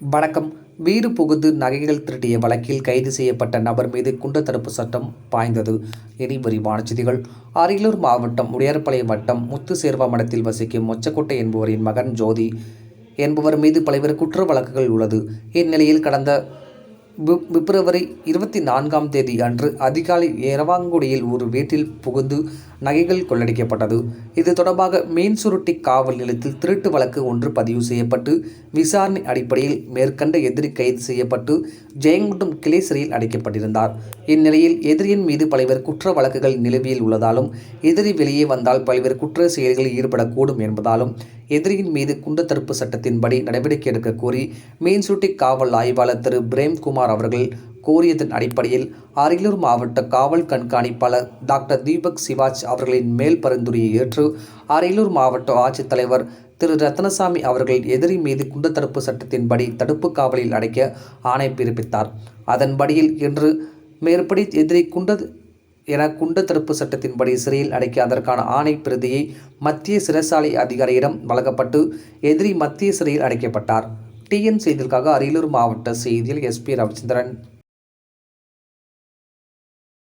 வணக்கம். வீடு புகுந்து நகைகள் திருடிய வழக்கில் கைது செய்யப்பட்ட நபர் மீது குண்ட தடுப்பு சட்டம் பாய்ந்தது. இனி விரிவான செய்திகள். அரியலூர் மாவட்டம் உடையார்பாளையம் வட்டம் முத்துசேர்வா மடத்தில் வசிக்கும் மொச்சக்கோட்டை என்பவரின் மகன் ஜோதி என்பவர் மீது பல்வேறு குற்ற வழக்குகள் உள்ளது. இந்நிலையில் கடந்த பிப்ரவரி இருபத்தி நான்காம் தேதி அன்று அதிகாலை ஏரவாங்குடியில் ஒரு வீட்டில் புகுந்து நகைகள் கொள்ளடிக்கப்பட்டது. இது தொடர்பாக மீன் சுருட்டி காவல் நிலையத்தில் திருட்டு வழக்கு ஒன்று பதிவு செய்யப்பட்டு விசாரணை அடிப்படையில் மேற்கண்ட எதிரி கைது செய்யப்பட்டு ஜெயங்குண்டம் கிளை சிறையில் அடைக்கப்பட்டிருந்தார். இந்நிலையில் எதிரியின் மீது பல்வேறு குற்ற வழக்குகள் நிலுவையில் உள்ளதாலும் எதிரி வெளியே வந்தால் பல்வேறு குற்ற செயல்களில் ஈடுபடக்கூடும் என்பதாலும் எதிரியின் மீது குண்டு தடுப்பு சட்டத்தின்படி நடவடிக்கை எடுக்க கோரி மீன்சுட்டி காவல் ஆய்வாளர் திரு பிரேம்குமார் அவர்கள் கோரியதன் அடிப்படையில் அரியலூர் மாவட்ட காவல் கண்காணிப்பாளர் டாக்டர் தீபக் சிவாஜ் அவர்களின் மேல் பரிந்துரையை ஏற்று அரியலூர் மாவட்ட ஆட்சித்தலைவர் திரு ரத்னசாமி அவர்கள் எதிரி மீது குண்டு தடுப்பு சட்டத்தின்படி தடுப்பு காவலில் அடைக்க ஆணை பிறப்பித்தார். அதன்படியில் இன்று மேற்படி எதிரி குண்ட என குண்டு தடுப்பு சட்டத்தின்படி சிறையில் அடைக்க அதற்கான ஆணை பிரதியை மத்திய சிறைசாலை அதிகாரியிடம் வழங்கப்பட்டு எதிரி மத்திய சிறையில் அடைக்கப்பட்டார். டிஎன் செய்திகளுக்காக அரியலூர் மாவட்ட செய்தியில் எஸ்பி ரவிச்சந்திரன்.